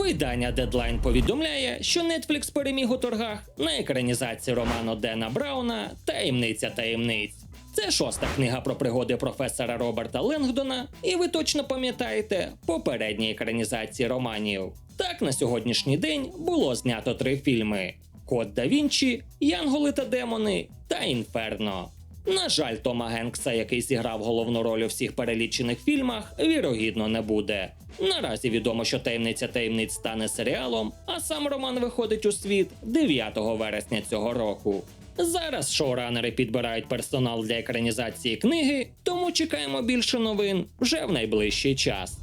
Видання Deadline повідомляє, що Netflix переміг у торгах на екранізації роману Дена Брауна Таємниця таємниць. Це шоста книга про пригоди професора Роберта Ленгдона, і ви точно пам'ятаєте попередні екранізації романів. Так на сьогоднішній день було знято три фільми: Код да Вінчі, Янголи та Демони та Інферно. На жаль, Тома Генкса, який зіграв головну роль у всіх перелічених фільмах, вірогідно не буде. Наразі відомо, що таємниця таємниць стане серіалом, а сам роман виходить у світ 9 вересня цього року. Зараз шоуранери підбирають персонал для екранізації книги, тому чекаємо більше новин вже в найближчий час.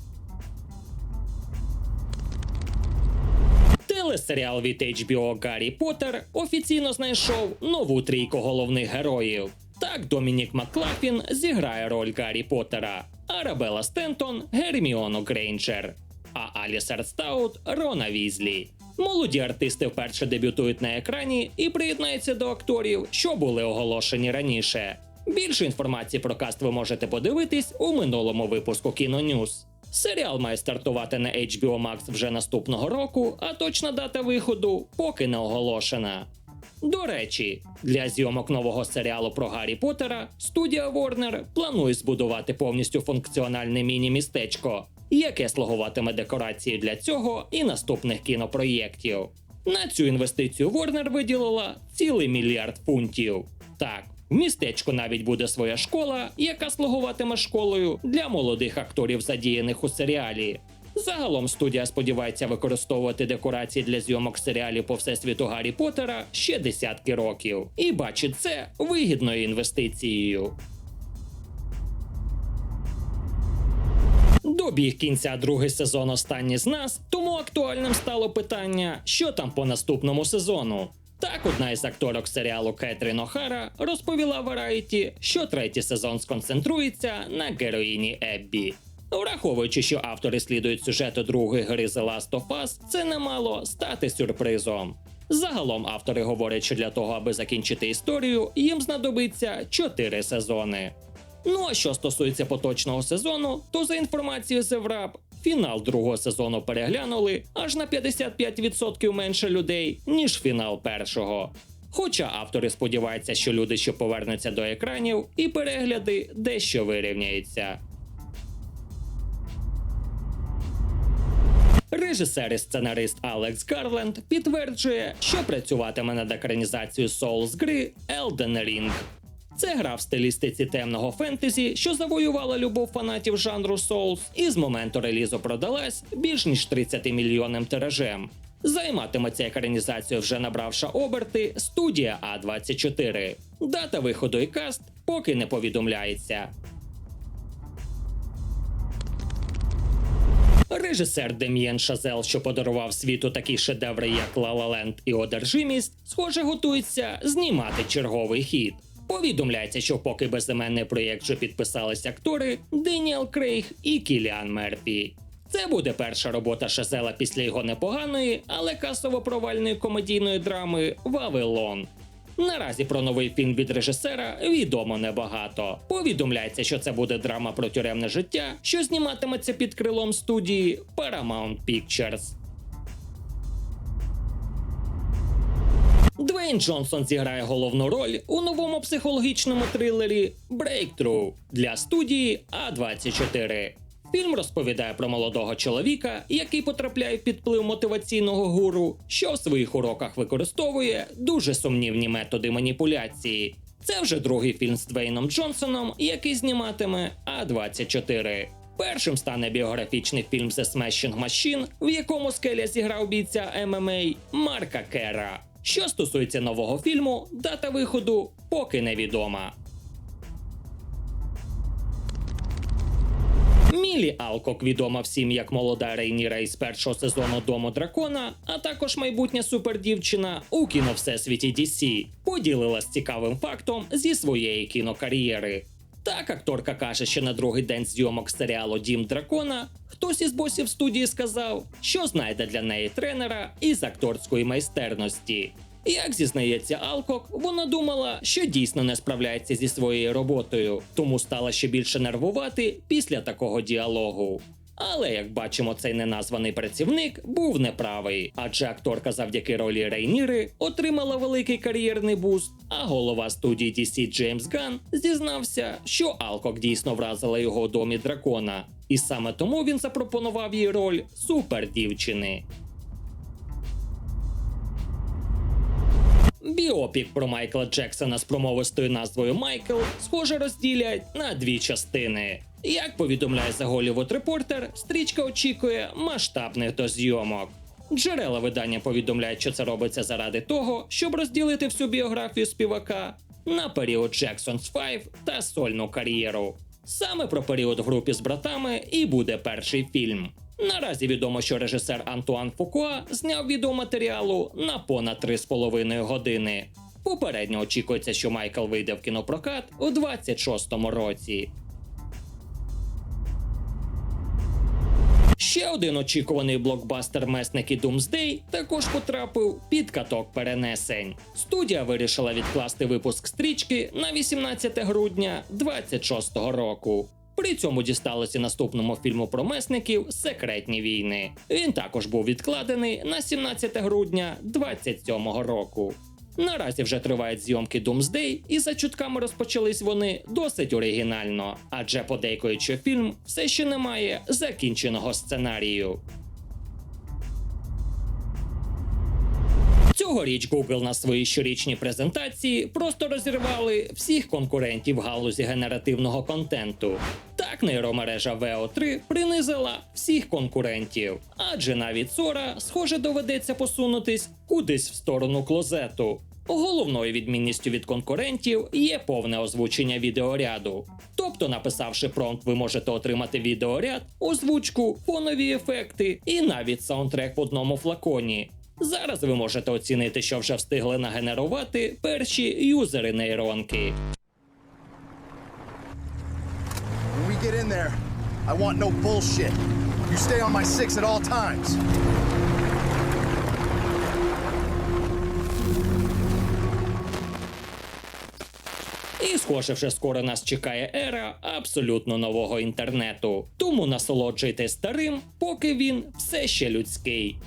Телесеріал від HBO Гаррі Поттер офіційно знайшов нову трійку головних героїв. Так Домінік Маклафін зіграє роль Гаррі Поттера, Арабела Стентон Герміону Грейнджер, а Аліс Ерстаут Рона Візлі. Молоді артисти вперше дебютують на екрані і приєднаються до акторів, що були оголошені раніше. Більше інформації про каст ви можете подивитись у минулому випуску Кінонюз. Серіал має стартувати на HBO Max вже наступного року, а точна дата виходу поки не оголошена. До речі, для зйомок нового серіалу про Гаррі Поттера студія Warner планує збудувати повністю функціональне міні-містечко, яке слугуватиме декорацією для цього і наступних кінопроєктів. На цю інвестицію Warner виділила цілий мільярд фунтів. Так, в містечку навіть буде своя школа, яка слугуватиме школою для молодих акторів, задіяних у серіалі. Загалом студія сподівається використовувати декорації для зйомок серіалів по всесвіту Гаррі Поттера ще десятки років і бачить це вигідною інвестицією. Добіг кінця другий сезон останній з нас, тому актуальним стало питання, що там по наступному сезону. Так, одна із акторок серіалу Кетрін Охара розповіла Variety, що третій сезон сконцентрується на героїні Еббі. Враховуючи, що автори слідують сюжету другої гри The Last of Us, це не мало стати сюрпризом. Загалом автори говорять, що для того, аби закінчити історію, їм знадобиться 4 сезони. Ну а що стосується поточного сезону, то за інформацією з Еврап, фінал другого сезону переглянули аж на 55% менше людей, ніж фінал першого. Хоча автори сподіваються, що люди, що повернуться до екранів, і перегляди дещо вирівняються. Режисер і сценарист Алекс Гарленд підтверджує, що працюватиме над екранізацією Souls гри Elden Ring. Це гра в стилістиці темного фентезі, що завоювала любов фанатів жанру Souls і з моменту релізу продалась більш ніж 30 мільйонним тиражем. Займатиметься екранізацією, вже набравши оберти студія А24. Дата виходу і каст поки не повідомляється. Режисер Дем'єн Шазел, що подарував світу такі шедеври, як La і Одержимість, схоже, готується знімати черговий хід. Повідомляється, що поки безіменний проєкт вже підписались актори Деніел Крейг і Кіліан Мерфі. Це буде перша робота Шазела після його непоганої, але касово провальної комедійної драми Вавилон. Наразі про новий фільм від режисера відомо небагато. Повідомляється, що це буде драма про тюремне життя, що зніматиметься під крилом студії Paramount Pictures. Двейн Джонсон зіграє головну роль у новому психологічному трилері Breakthrough для студії А24. Фільм розповідає про молодого чоловіка, який потрапляє під вплив мотиваційного гуру, що в своїх уроках використовує дуже сумнівні методи маніпуляції. Це вже другий фільм з Двейном Джонсоном, який зніматиме А24. Першим стане біографічний фільм The Smashing Machine, в якому скеля зіграв бійця ММА Марка Кера. Що стосується нового фільму, дата виходу поки невідома. Мілі Алкок відома всім як молода Рейніра із першого сезону Дому Дракона, а також майбутня супердівчина у кіно Всесвіті DC, поділилась цікавим фактом зі своєї кінокар'єри. Так, акторка каже, що на другий день зйомок серіалу Дім Дракона хтось із босів студії сказав, що знайде для неї тренера із акторської майстерності. Як зізнається Алкок, вона думала, що дійсно не справляється зі своєю роботою, тому стала ще більше нервувати після такого діалогу. Але як бачимо, цей неназваний працівник був неправий, адже акторка завдяки ролі Рейніри отримала великий кар'єрний буст. А голова студії DC Джеймс Ган зізнався, що Алкок дійсно вразила його у домі дракона, і саме тому він запропонував їй роль супердівчини. Біопік про Майкла Джексона з промовистою назвою Майкл, схоже, розділять на дві частини. Як повідомляє The Hollywood Reporter, стрічка очікує масштабних дозйомок. Джерела видання повідомляють, що це робиться заради того, щоб розділити всю біографію співака на період Jackson's 5 та сольну кар'єру. Саме про період в групі з братами і буде перший фільм. Наразі відомо, що режисер Антуан Фукуа зняв відеоматеріалу на понад 3,5 години. Попередньо очікується, що Майкл вийде в кінопрокат у 26-му році. Ще один очікуваний блокбастер Месники Doomsday також потрапив під каток перенесень. Студія вирішила відкласти випуск стрічки на 18 грудня 26-го року. При цьому дісталося наступному фільму про месників Секретні війни. Він також був відкладений на 17 грудня 27-го року. Наразі вже тривають зйомки Doomsday, і за чутками розпочались вони досить оригінально, адже подейкуючи фільм все ще не має закінченого сценарію. Цьогоріч Google на своїй щорічній презентації просто розірвали всіх конкурентів галузі генеративного контенту. Так нейромережа VO3 принизила всіх конкурентів, адже навіть Сора, схоже, доведеться посунутись кудись в сторону клозету. Головною відмінністю від конкурентів є повне озвучення відеоряду. Тобто, написавши промпт, ви можете отримати відеоряд, озвучку, фонові ефекти і навіть саундтрек в одному флаконі. Зараз ви можете оцінити, що вже встигли нагенерувати перші юзери нейронки. When we get in there, I want no bullshit. You stay on my six at all times. І, схоже, вже скоро нас чекає ера абсолютно нового інтернету. Тому насолоджуйтесь старим, поки він все ще людський.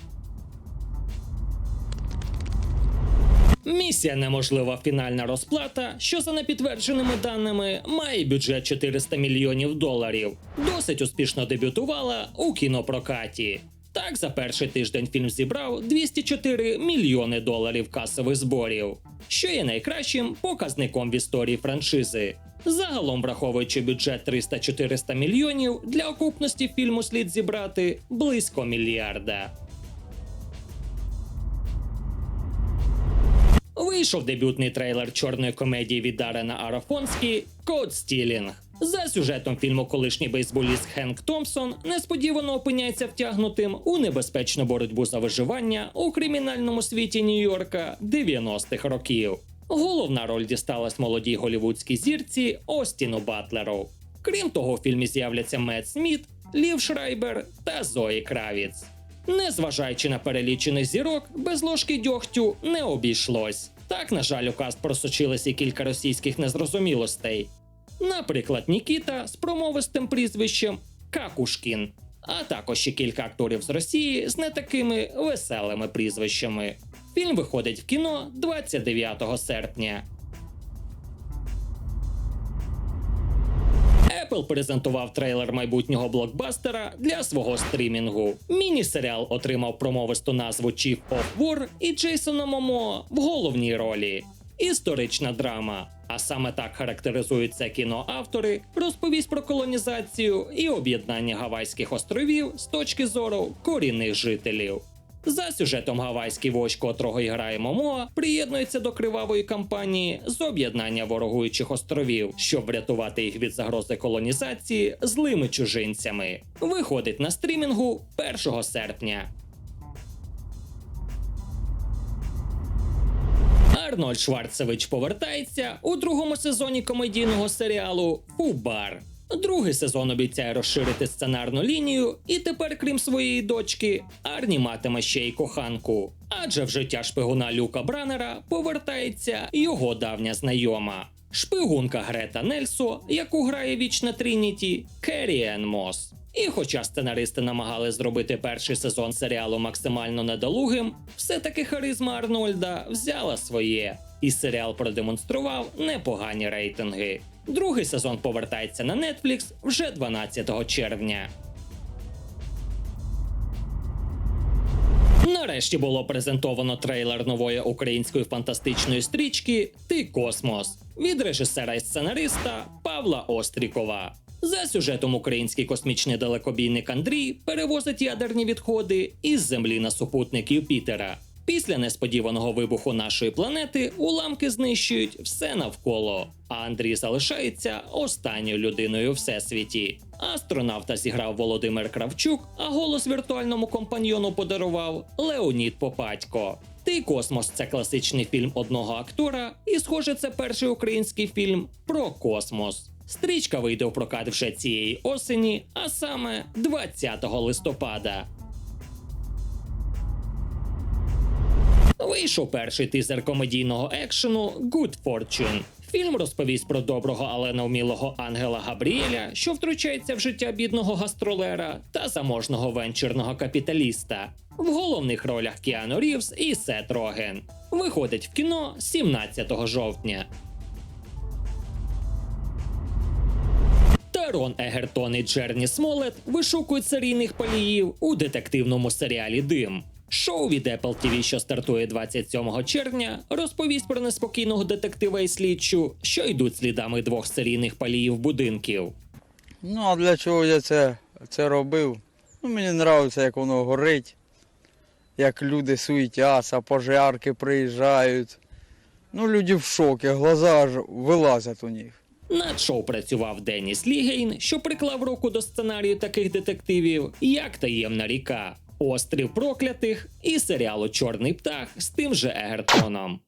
Місія неможлива фінальна розплата, що за непідтвердженими даними має бюджет 400 мільйонів доларів. Досить успішно дебютувала у кінопрокаті. Так, за перший тиждень фільм зібрав 204 мільйони доларів касових зборів, що є найкращим показником в історії франшизи. Загалом, враховуючи бюджет 300-400 мільйонів, для окупності фільму слід зібрати близько мільярда. Вийшов дебютний трейлер чорної комедії від Дарена Арафонські Код Стілінг. За сюжетом фільму колишній бейсболіст Хенк Томпсон несподівано опиняється втягнутим у небезпечну боротьбу за виживання у кримінальному світі Нью-Йорка 90-х років. Головна роль дісталась молодій голівудській зірці Остіну Батлеру. Крім того, у фільмі з'являться Мед Сміт, Лів Шрайбер та Зої Кравіц. Незважаючи на перелічених зірок, без ложки дьогтю не обійшлось. Так, на жаль, у каст просочилися і кілька російських незрозумілостей. Наприклад, Нікіта з промовистим прізвищем Какушкін, а також ще кілька акторів з Росії з не такими веселими прізвищами. Фільм виходить в кіно 29 серпня. Apple презентував трейлер майбутнього блокбастера для свого стрімінгу. Міні-серіал отримав промовисту назву Chief of War і Джейсона Момо в головній ролі. Історична драма. А саме так характеризуються кіноавтори, розповість про колонізацію і об'єднання Гавайських островів з точки зору корінних жителів. За сюжетом гавайський вождь, котрого грає Момоа, приєднується до кривавої кампанії з об'єднання ворогуючих островів, щоб врятувати їх від загрози колонізації злими чужинцями. Виходить на стрімінгу 1 серпня. Арнольд Шварцевич повертається у другому сезоні комедійного серіалу Фубар. Другий сезон обіцяє розширити сценарну лінію, і тепер, крім своєї дочки, Арні матиме ще й коханку. Адже в життя шпигуна Люка Бранера повертається його давня знайома. Шпигунка Грета Нельсо, яку грає вічна Трініті, Керрі Енн Мос. І хоча сценаристи намагали зробити перший сезон серіалу максимально недолугим, все-таки харизма Арнольда взяла своє, і серіал продемонстрував непогані рейтинги. Другий сезон повертається на Netflix вже 12 червня. Нарешті було презентовано трейлер нової української фантастичної стрічки Ти космос від режисера і сценариста Павла Острікова. За сюжетом український космічний далекобійник Андрій перевозить ядерні відходи із Землі на супутник Юпітера. Після несподіваного вибуху нашої планети уламки знищують все навколо, а Андрій залишається останньою людиною у всесвіті. Астронавта зіграв Володимир Кравчук, а голос віртуальному компаньйону подарував Леонід Попадько. Ти космос це класичний фільм одного актора, і, схоже, це перший український фільм про космос. Стрічка вийде у прокат вже цієї осені, а саме 20 листопада. Вийшов перший тизер комедійного екшену Good Fortune. Фільм розповість про доброго, але невмілого ангела Габріеля, що втручається в життя бідного гастролера та заможного венчурного капіталіста. В головних ролях Кіану Рівз і Сет Роген. Виходить в кіно 17 жовтня. Тарон Егертон і Джерні Смолет вишукують серійних паліїв у детективному серіалі Дим. Шоу від Apple TV, що стартує 27 червня, розповість про неспокійного детектива і слідчу, що йдуть слідами двох серійних паліїв будинків. Ну, а для чого я це, це робив? Ну, мені подобається, як воно горить, як люди суетяться, пожарки приїжджають. Ну, люди в шокі, глаза аж вилазять у них. Над шоу працював Деніс Лігейн, що приклав руку до сценарію таких детективів, як Таємна ріка, Острів проклятих і серіалу Чорний птах з тим же Егертоном.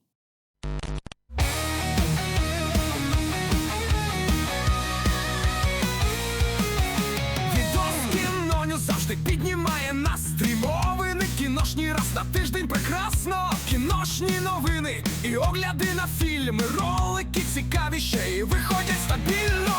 Завжди піднімає настрій. Мовини кіношні раз на тиждень прекрасно. Кіношні новини і огляди на фільми. Ролики цікаві ще й виходять стабільно